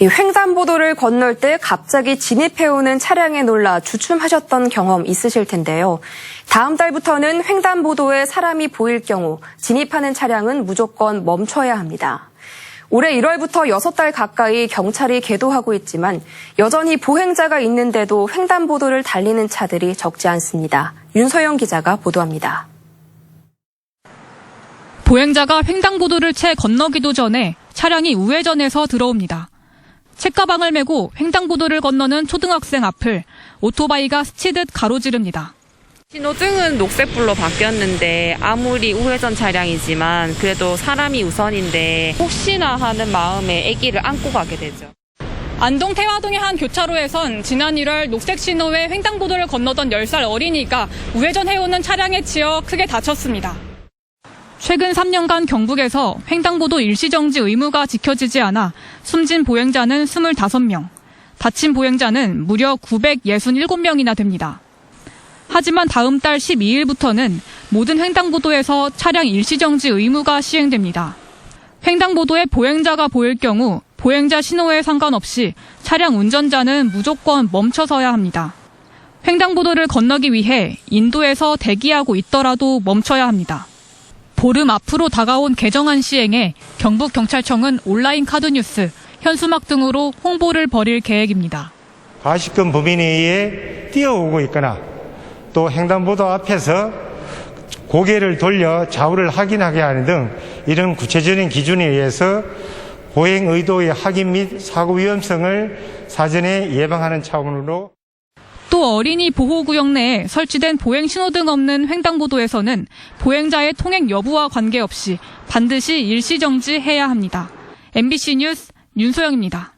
이 횡단보도를 건널 때 갑자기 진입해오는 차량에 놀라 주춤하셨던 경험 있으실 텐데요. 다음 달부터는 횡단보도에 사람이 보일 경우 진입하는 차량은 무조건 멈춰야 합니다. 올해 1월부터 6달 가까이 경찰이 계도하고 있지만 여전히 보행자가 있는데도 횡단보도를 달리는 차들이 적지 않습니다. 윤소영 기자가 보도합니다. 보행자가 횡단보도를 채 건너기도 전에 차량이 우회전해서 들어옵니다. 책가방을 메고 횡단보도를 건너는 초등학생 앞을 오토바이가 스치듯 가로지릅니다. 신호등은 녹색불로 바뀌었는데 아무리 우회전 차량이지만 그래도 사람이 우선인데 혹시나 하는 마음에 아기를 안고 가게 되죠. 안동 태화동의 한 교차로에선 지난 1월 녹색 신호에 횡단보도를 건너던 10살 어린이가 우회전해오는 차량에 치여 크게 다쳤습니다. 최근 3년간 경북에서 횡단보도 일시정지 의무가 지켜지지 않아 숨진 보행자는 25명, 다친 보행자는 무려 967명이나 됩니다. 하지만 다음 달 12일부터는 모든 횡단보도에서 차량 일시정지 의무가 시행됩니다. 횡단보도에 보행자가 보일 경우 보행자 신호에 상관없이 차량 운전자는 무조건 멈춰서야 합니다. 횡단보도를 건너기 위해 인도에서 대기하고 있더라도 멈춰야 합니다. 보름 앞으로 다가온 개정안 시행에 경북경찰청은 온라인 카드뉴스, 현수막 등으로 홍보를 벌일 계획입니다. 과식금 범인에 의해 뛰어오고 있거나 또 횡단보도 앞에서 고개를 돌려 좌우를 확인하게 하는 등 이런 구체적인 기준에 의해서 보행 의도의 확인 및 사고 위험성을 사전에 예방하는 차원으로 또 어린이 보호구역 내에 설치된 보행 신호등 없는 횡단보도에서는 보행자의 통행 여부와 관계없이 반드시 일시정지해야 합니다. MBC 뉴스 윤소영입니다.